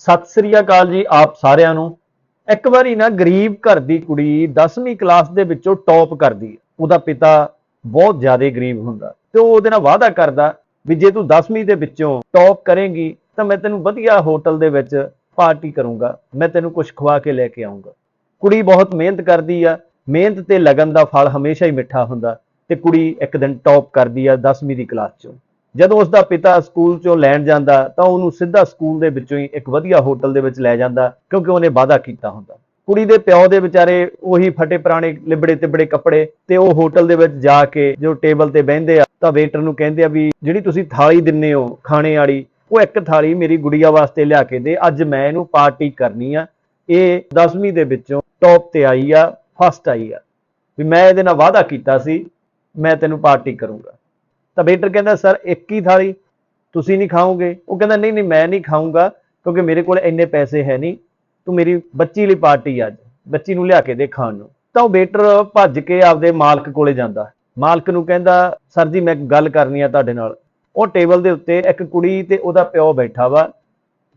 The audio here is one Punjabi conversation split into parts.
ਸਤਿ ਸ੍ਰੀ ਅਕਾਲ ਜੀ ਆਪ ਸਾਰਿਆਂ ਨੂੰ। ਇੱਕ ਵਾਰੀ ਨਾ ਗਰੀਬ ਘਰ ਦੀ ਕੁੜੀ 10ਵੀਂ ਕਲਾਸ ਦੇ ਵਿੱਚੋਂ ਟੌਪ ਕਰਦੀ ਉਹਦਾ ਪਿਤਾ ਬਹੁਤ ਜ਼ਿਆਦਾ ਗਰੀਬ ਹੁੰਦਾ ਤੇ ਉਹ ਉਹਦੇ ਨਾਲ ਵਾਅਦਾ ਕਰਦਾ ਵੀ ਜੇ ਤੂੰ 10ਵੀਂ ਦੇ ਵਿੱਚੋਂ ਟੌਪ ਕਰੇਂਗੀ ਤਾਂ ਮੈਂ ਤੈਨੂੰ ਵਧੀਆ ਹੋਟਲ ਦੇ ਵਿੱਚ ਪਾਰਟੀ ਕਰੂੰਗਾ। ਮੈਂ ਤੈਨੂੰ ਕੁਝ ਖਵਾ ਕੇ ਲੈ ਕੇ ਆਉਂਗਾ ਕੁੜੀ ਬਹੁਤ ਮਿਹਨਤ ਕਰਦੀ ਆ। ਮਿਹਨਤ ਤੇ ਲਗਨ ਦਾ ਫਲ ਹਮੇਸ਼ਾ ਹੀ ਮਿੱਠਾ ਹੁੰਦਾ ਤੇ ਕੁੜੀ ਇੱਕ ਦਿਨ ਟੌਪ ਕਰਦੀ ਆ 10ਵੀਂ ਦੀ ਕਲਾਸ ਚੋਂ। ਜਦੋਂ ਉਸ ਦਾ ਪਿਤਾ ਸਕੂਲ ਚੋਂ ਲੈਣ ਜਾਂਦਾ, ਤਾਂ ਉਹਨੂੰ ਸਿੱਧਾ ਸਕੂਲ ਦੇ ਵਿੱਚੋਂ ਹੀ ਇੱਕ ਵਧੀਆ ਹੋਟਲ ਦੇ ਵਿੱਚ ਲੈ ਜਾਂਦਾ, ਕਿਉਂਕਿ ਉਹਨੇ ਵਾਅਦਾ ਕੀਤਾ ਹੁੰਦਾ। ਕੁੜੀ ਦੇ ਪਿਓ ਦੇ ਵਿਚਾਰੇ ਉਹੀ ਫਟੇ ਪੁਰਾਣੇ ਲਿਬੜੇ ਤਿਬੜੇ ਕੱਪੜੇ ਤੇ ਉਹ ਹੋਟਲ ਦੇ ਵਿੱਚ ਜਾ ਕੇ ਜੋ ਟੇਬਲ ਤੇ ਬਹਿੰਦੇ ਆ, ਤਾਂ ਵੇਟਰ ਨੂੰ ਕਹਿੰਦੇ ਆ ਵੀ, ਜਿਹੜੀ ਤੁਸੀਂ ਥਾਲੀ ਦਿੰਨੇ ਹੋ ਖਾਣੇ ਵਾਲੀ, ਉਹ ਇੱਕ ਥਾਲੀ ਮੇਰੀ ਗੁੜੀਆ ਵਾਸਤੇ ਲਿਆ ਕੇ ਦੇ, ਅੱਜ ਮੈਂ ਇਹਨੂੰ ਪਾਰਟੀ ਕਰਨੀ ਆ। ਇਹ 10ਵੀਂ ਦੇ ਵਿੱਚੋਂ ਟੌਪ ਤੇ ਆਈ ਆ ਫਸਟ ਆਈ ਆ। ਵੀ ਮੈਂ ਇਹਦੇ ਨਾਲ ਵਾਅਦਾ ਕੀਤਾ ਸੀ, ਮੈਂ ਤੈਨੂੰ ਪਾਰਟੀ ਕਰੂੰਗਾ। ਤਾਂ ਵੇਟਰ ਕਹਿੰਦਾ, ਸਰ, ਇੱਕ ਹੀ ਥਾਲੀ ਤੁਸੀਂ ਨਹੀਂ ਖਾਓਗੇ? ਉਹ ਕਹਿੰਦਾ, ਨਹੀਂ ਨਹੀਂ, ਮੈਂ ਨਹੀਂ ਖਾਊਂਗਾ, ਕਿਉਂਕਿ ਮੇਰੇ ਕੋਲ ਇੰਨੇ ਪੈਸੇ ਹੈ ਨਹੀਂ। ਤੂੰ ਮੇਰੀ ਬੱਚੀ ਲਈ ਪਾਰਟੀ ਅੱਜ, ਬੱਚੀ ਨੂੰ ਲਿਆ ਕੇ ਦੇ ਖਾਣ ਨੂੰ। ਤਾਂ ਉਹ ਵੇਟਰ ਭੱਜ ਕੇ ਆਪਦੇ ਮਾਲਕ ਕੋਲੇ ਜਾਂਦਾ। ਮਾਲਕ ਨੂੰ ਕਹਿੰਦਾ, ਸਰ ਜੀ, ਮੈਂ ਗੱਲ ਕਰਨੀ ਆ ਤੁਹਾਡੇ ਨਾਲ। ਉਹ ਟੇਬਲ ਦੇ ਉੱਤੇ ਇੱਕ ਕੁੜੀ ਤੇ ਉਹਦਾ ਪਿਓ ਬੈਠਾ ਵਾ।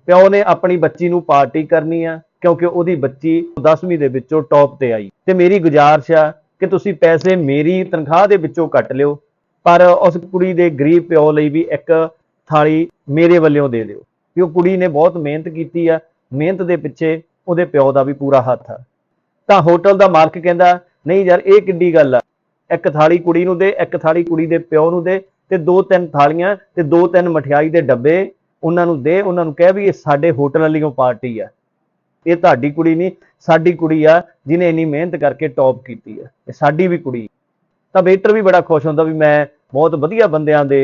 ਪਿਓ ਨੇ ਆਪਣੀ ਬੱਚੀ ਨੂੰ ਪਾਰਟੀ ਕਰਨੀ ਆ, ਕਿਉਂਕਿ ਉਹਦੀ ਬੱਚੀ 10ਵੀਂ ਦੇ ਵਿੱਚੋਂ ਟੌਪ ਤੇ ਆਈ। ਤੇ ਮੇਰੀ ਗੁਜ਼ਾਰਿਸ਼ ਆ ਕਿ ਤੁਸੀਂ ਪੈਸੇ ਮੇਰੀ ਤਨਖਾਹ ਦੇ ਵਿੱਚੋਂ ਕੱਟ ਲਿਓ ਪਰ ਉਸ ਕੁੜੀ ਦੇ ਗਰੀਬ ਪਿਓ ਲਈ ਵੀ ਇੱਕ ਥਾਲੀ ਮੇਰੇ ਵੱਲੋਂ ਦੇ ਦਿਓ। ਕਿ ਉਹ ਕੁੜੀ ਨੇ ਬਹੁਤ ਮਿਹਨਤ ਕੀਤੀ ਆ, ਮਿਹਨਤ ਦੇ ਪਿੱਛੇ ਉਹਦੇ ਪਿਓ ਦਾ ਵੀ ਪੂਰਾ ਹੱਥ ਆ। ਤਾਂ ਹੋਟਲ ਦਾ ਮਾਲਕ ਕਹਿੰਦਾ, ਨਹੀਂ ਯਾਰ, ਇਹ ਕਿੱਡੀ ਗੱਲ ਆ। ਇੱਕ ਥਾਲੀ ਕੁੜੀ ਨੂੰ ਦੇ, ਇੱਕ ਥਾਲੀ ਕੁੜੀ ਦੇ ਪਿਓ ਨੂੰ ਦੇ ਤੇ ਦੋ ਤਿੰਨ ਥਾਲੀਆਂ ਤੇ ਦੋ ਤਿੰਨ ਮਠਿਆਈ ਦੇ ਡੱਬੇ ਉਹਨਾਂ ਨੂੰ ਦੇ, ਉਹਨਾਂ ਨੂੰ ਕਹਿ ਵੀ ਇਹ ਸਾਡੇ ਹੋਟਲ ਵਾਲੀਓ ਪਾਰਟੀ ਆ। ਇਹ ਤੁਹਾਡੀ ਕੁੜੀ ਨਹੀਂ, ਸਾਡੀ ਕੁੜੀ ਆ ਜਿਹਨੇ ਇੰਨੀ ਮਿਹਨਤ ਕਰਕੇ ਟੌਪ ਕੀਤੀ ਆ। ਇਹ ਸਾਡੀ ਵੀ ਕੁੜੀ ਤਾਂ ਵੇਟਰ ਵੀ ਬੜਾ ਖੁਸ਼ ਹੁੰਦਾ ਵੀ ਮੈਂ ਬਹੁਤ ਵਧੀਆ ਬੰਦਿਆਂ ਦੇ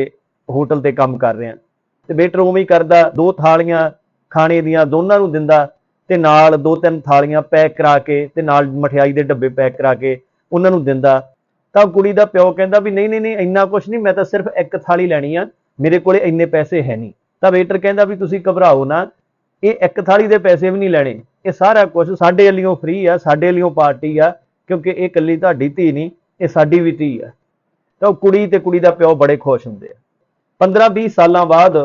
ਹੋਟਲ ਤੇ ਕੰਮ ਕਰ ਰਿਹਾ। ਤੇ ਵੇਟਰ ਉਵੇਂ ਹੀ ਕਰਦਾ, ਦੋ ਥਾਲੀਆਂ ਖਾਣੇ ਦੀਆਂ ਦੋਨਾਂ ਨੂੰ ਦਿੰਦਾ ਤੇ ਨਾਲ ਦੋ ਤਿੰਨ ਥਾਲੀਆਂ ਪੈਕ ਕਰਾ ਕੇ ਤੇ ਨਾਲ ਮਠਿਆਈ ਦੇ ਡੱਬੇ ਪੈਕ ਕਰਾ ਕੇ ਉਹਨਾਂ ਨੂੰ ਦਿੰਦਾ। ਤਾਂ ਕੁੜੀ ਦਾ ਪਿਓ ਕਹਿੰਦਾ ਵੀ ਨਹੀਂ ਨਹੀਂ ਨਹੀਂ, ਇੰਨਾ ਕੁਝ ਨਹੀਂ, ਮੈਂ ਤਾਂ ਸਿਰਫ ਇੱਕ ਥਾਲੀ ਲੈਣੀ ਆ, ਮੇਰੇ ਕੋਲੇ ਇੰਨੇ ਪੈਸੇ ਹੈ ਨਹੀਂ। ਤਾਂ ਵੇਟਰ ਕਹਿੰਦਾ ਵੀ ਤੁਸੀਂ ਘਬਰਾਓ ਨਾ, ਇਹ ਇੱਕ ਥਾਲੀ ਦੇ ਪੈਸੇ ਵੀ ਨਹੀਂ ਲੈਣੇ, ਇਹ ਸਾਰਾ ਕੁਝ ਸਾਡੇ ਵੱਲੋਂ ਫ੍ਰੀ ਆ, ਸਾਡੇ ਵੱਲੋਂ ਪਾਰਟੀ ਆ, ਕਿਉਂਕਿ ਇਹ ਇਕੱਲੀ ਤੁਹਾਡੀ ਧੀ ਨਹੀਂ ਇਹ ਸਾਡੀ ਵੀ ਧੀ ਹੈ। ਤਾਂ ਉਹ ਕੁੜੀ ਤੇ ਕੁੜੀ ਦਾ ਪਿਓ ਬੜੇ ਖੁਸ਼ ਹੁੰਦੇ ਆ। 15-20 ਸਾਲਾਂ ਬਾਅਦ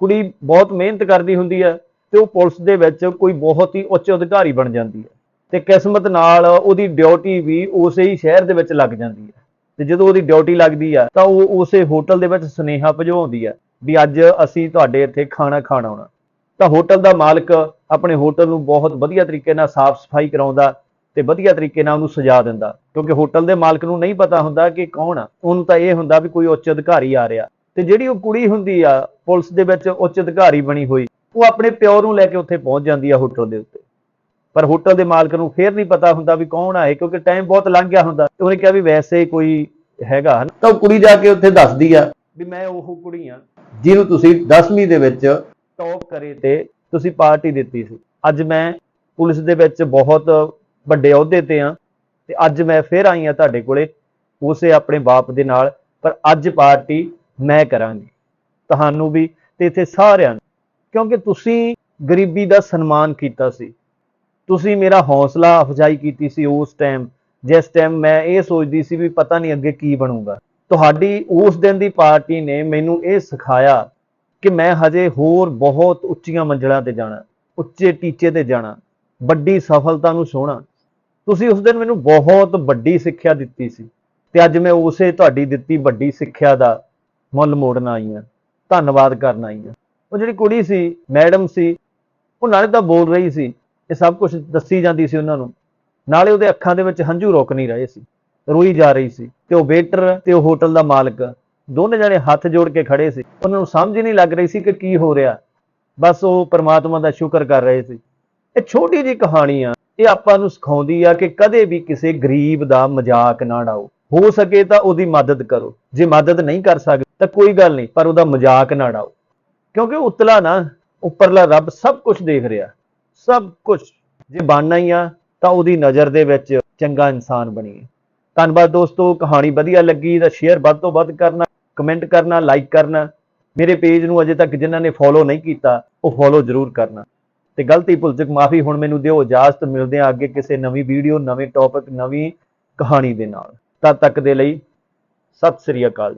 ਕੁੜੀ ਬਹੁਤ ਮਿਹਨਤ ਕਰਦੀ ਹੁੰਦੀ ਹੈ ਤੇ ਉਹ ਪੁਲਿਸ ਦੇ ਵਿੱਚ ਕੋਈ ਬਹੁਤ ਹੀ ਉੱਚ ਅਧਿਕਾਰੀ ਬਣ ਜਾਂਦੀ ਹੈ। ਤੇ ਕਿਸਮਤ ਨਾਲ ਉਹਦੀ ਡਿਊਟੀ ਵੀ ਉਸੇ ਹੀ ਸ਼ਹਿਰ ਦੇ ਵਿੱਚ ਲੱਗ ਜਾਂਦੀ ਹੈ। ਤੇ ਜਦੋਂ ਉਹਦੀ ਡਿਊਟੀ ਲੱਗਦੀ ਆ, ਤਾਂ ਉਹ ਉਸੇ ਹੋਟਲ ਦੇ ਵਿੱਚ ਸੁਨੇਹਾ ਭਜਵਾਉਂਦੀ ਆ ਵੀ ਅੱਜ ਅਸੀਂ ਤੁਹਾਡੇ ਇੱਥੇ ਖਾਣਾ ਖਾਣ ਆਉਣਾ। ਤਾਂ ਹੋਟਲ ਦਾ ਮਾਲਕ ਆਪਣੇ ਹੋਟਲ ਨੂੰ ਬਹੁਤ ਵਧੀਆ ਤਰੀਕੇ ਨਾਲ ਸਾਫ਼ ਸਫ਼ਾਈ ਕਰਾਉਂਦਾ ਤੇ ਵਧੀਆ ਤਰੀਕੇ ਨਾਲ ਉਹਨੂੰ ਸਜਾ ਦਿੰਦਾ। ਕਿਉਂਕਿ ਹੋਟਲ ਦੇ ਮਾਲਕ ਨੂੰ ਨਹੀਂ ਪਤਾ ਹੁੰਦਾ ਕਿ ਕੌਣ ਆ। ਉਹਨੂੰ ਤਾਂ ਇਹ ਹੁੰਦਾ ਵੀ ਕੋਈ ਉੱਚ ਅਧਿਕਾਰੀ ਆ ਰਿਹਾ। ਤੇ ਜਿਹੜੀ ਉਹ ਕੁੜੀ ਹੁੰਦੀ ਆ, ਪੁਲਿਸ ਦੇ ਵਿੱਚ ਉੱਚ ਅਧਿਕਾਰੀ ਬਣੀ ਹੋਈ, ਉਹ ਆਪਣੇ ਪਿਓ ਨੂੰ ਲੈ ਕੇ ਉੱਥੇ ਪਹੁੰਚ ਜਾਂਦੀ ਆ ਹੋਟਲ ਦੇ ਉੱਤੇ। ਪਰ ਹੋਟਲ ਦੇ ਮਾਲਕ ਨੂੰ ਫੇਰ ਨਹੀਂ ਪਤਾ ਹੁੰਦਾ ਵੀ ਕੌਣ ਆਏ ਕਿਉਂਕਿ ਟਾਈਮ ਬਹੁਤ ਲੰਘ ਗਿਆ ਹੁੰਦਾ। ਤੇ ਉਹਨੇ ਕਿਹਾ ਵੀ ਵੈਸੇ ਕੋਈ ਹੈਗਾ। ਤਾਂ ਉਹ ਕੁੜੀ ਜਾ ਕੇ ਉੱਥੇ ਦੱਸਦੀ ਆ ਵੀ ਮੈਂ ਉਹ ਕੁੜੀ ਆ, ਜਿਹਨੂੰ ਤੁਸੀਂ 10ਵੀਂ ਦੇ ਵਿੱਚ ਟੌਪ ਕਰੇ ਤੇ ਤੁਸੀਂ ਪਾਰਟੀ ਦਿੱਤੀ ਸੀ। ਅੱਜ ਮੈਂ ਪੁਲਿਸ ਦੇ ਵਿੱਚ ਬਹੁਤ ਵੱਡੇ ਅਹੁਦੇ ਤੇ ਆ, ਤੇ ਅੱਜ ਮੈਂ ਫੇਰ ਆਈ ਆ ਤੁਹਾਡੇ ਕੋਲੇ ਉਸੇ ਆਪਣੇ ਬਾਪ ਦੇ ਨਾਲ, ਪਰ ਅੱਜ ਪਾਰਟੀ ਮੈਂ ਕਰਾਂਗੀ। ਤੁਹਾਨੂੰ ਵੀ ਤੇ ਇੱਥੇ ਸਾਰਿਆਂ ਨੂੰ, ਕਿਉਂਕਿ ਤੁਸੀਂ ਗਰੀਬੀ ਦਾ ਸਨਮਾਨ ਕੀਤਾ ਸੀ। ਤੁਸੀਂ ਮੇਰਾ ਹੌਸਲਾ ਅਫਜ਼ਾਈ ਕੀਤੀ ਸੀ ਉਸ ਟਾਈਮ ਜਿਸ ਟਾਈਮ ਮੈਂ ਇਹ ਸੋਚਦੀ ਸੀ ਵੀ ਪਤਾ ਨਹੀਂ ਅੱਗੇ ਕੀ ਬਣੂਗਾ। ਤੁਹਾਡੀ ਉਸ ਦਿਨ ਦੀ ਪਾਰਟੀ ਨੇ ਮੈਨੂੰ ਇਹ ਸਿਖਾਇਆ ਕਿ ਮੈਂ ਹਜੇ ਹੋਰ ਬਹੁਤ ਉੱਚੀਆਂ ਮੰਜ਼ਲਾਂ ਤੇ ਜਾਣਾ, ਉੱਚੇ ਟੀਚੇ ਤੇ ਜਾਣਾ, ਵੱਡੀ ਸਫਲਤਾ ਨੂੰ ਸੋਹਣਾ। ਤੁਸੀਂ ਉਸ ਦਿਨ ਮੈਨੂੰ ਬਹੁਤ ਵੱਡੀ ਸਿੱਖਿਆ ਦਿੱਤੀ ਸੀ ਤੇ ਅੱਜ ਮੈਂ ਉਸੇ ਤੁਹਾਡੀ ਦਿੱਤੀ ਵੱਡੀ ਸਿੱਖਿਆ ਦਾ ਮੁੱਲ ਮੋੜਨ ਆਈ ਹਾਂ, ਧੰਨਵਾਦ ਕਰਨ ਆਈ ਹਾਂ। ਉਹ ਜਿਹੜੀ ਕੁੜੀ ਸੀ, ਮੈਡਮ ਸੀ, ਉਹ ਨਾਲੇ ਤਾਂ ਬੋਲ ਰਹੀ ਸੀ, ਇਹ ਸਭ ਕੁਝ ਦੱਸੀ ਜਾਂਦੀ ਸੀ ਉਹਨਾਂ ਨੂੰ। ਨਾਲੇ ਉਹਦੇ ਅੱਖਾਂ ਦੇ ਵਿੱਚ ਹੰਝੂ ਰੁਕ ਨਹੀਂ ਰਹੇ ਸੀ, ਰੋਈ ਜਾ ਰਹੀ ਸੀ ਤੇ ਉਹ ਵੇਟਰ ਤੇ ਉਹ ਹੋਟਲ ਦਾ ਮਾਲਕ, ਦੋਨੇ ਜਣੇ ਹੱਥ ਜੋੜ ਕੇ ਖੜੇ ਸੀ। ਉਹਨਾਂ ਨੂੰ ਸਮਝ ਹੀ ਨਹੀਂ ਲੱਗ ਰਹੀ ਸੀ ਕਿ ਕੀ ਹੋ ਰਿਹਾ। ਬਸ ਉਹ ਪਰਮਾਤਮਾ ਦਾ ਸ਼ੁਕਰ ਕਰ ਰਹੇ ਸੀ। ਇਹ ਛੋਟੀ ਜੀ ਕਹਾਣੀ ਆ। ਇਹ ਆਪਾਂ ਨੂੰ ਸਿਖਾਉਂਦੀ ਆ ਕਿ ਕਦੇ ਵੀ ਕਿਸੇ ਗਰੀਬ ਦਾ ਮਜ਼ਾਕ ਨਾ ਡਾਓ ਹੋ ਸਕੇ ਤਾਂ ਉਹਦੀ ਮਦਦ ਕਰੋ। ਜੇ ਮਦਦ ਨਹੀਂ ਕਰ ਸਕਦੇ ਤਾਂ ਕੋਈ ਗੱਲ ਨਹੀਂ, ਪਰ ਉਹਦਾ ਮਜ਼ਾਕ ਨਾ ਡਾਓ ਕਿਉਂਕਿ ਉਤਲਾ ਨਾ, ਉੱਪਰਲਾ ਰੱਬ ਸਭ ਕੁਝ ਦੇਖ ਰਿਹਾ। ਸਭ ਕੁਝ ਜੇ ਬਣਨਾ ਹੀ ਆ, ਤਾਂ ਉਹਦੀ ਨਜ਼ਰ ਦੇ ਵਿੱਚ ਚੰਗਾ ਇਨਸਾਨ ਬਣੀਏ। ਧੰਨਵਾਦ ਦੋਸਤੋ, ਕਹਾਣੀ ਵਧੀਆ ਲੱਗੀ ਤਾਂ ਸ਼ੇਅਰ ਵੱਧ ਤੋਂ ਵੱਧ ਕਰਨਾ ਕਮੈਂਟ ਕਰਨਾ ਲਾਈਕ ਕਰਨਾ। ਮੇਰੇ ਪੇਜ ਨੂੰ ਅਜੇ ਤੱਕ ਜਿਨ੍ਹਾਂ ਨੇ ਫੋਲੋ ਨਹੀਂ ਕੀਤਾ, ਉਹ ਫੋਲੋ ਜ਼ਰੂਰ ਕਰਨਾ। ਤੇ ਗਲਤੀ ਭੁੱਲ ਚੁੱਕ, ਮਾਫੀ ਹੁਣ ਮੈਨੂੰ ਦਿਓ, ਇਜਾਜ਼ਤ ਮਿਲਦੇ ਆ ਅੱਗੇ ਕਿਸੇ ਨਵੀਂ ਵੀਡੀਓ, ਨਵੇਂ ਟੌਪਿਕ ਨਵੀਂ ਕਹਾਣੀ ਦੇ ਨਾਲ। ਤਦ ਤੱਕ ਦੇ ਲਈ, ਸਤਿ ਸ੍ਰੀ ਅਕਾਲ।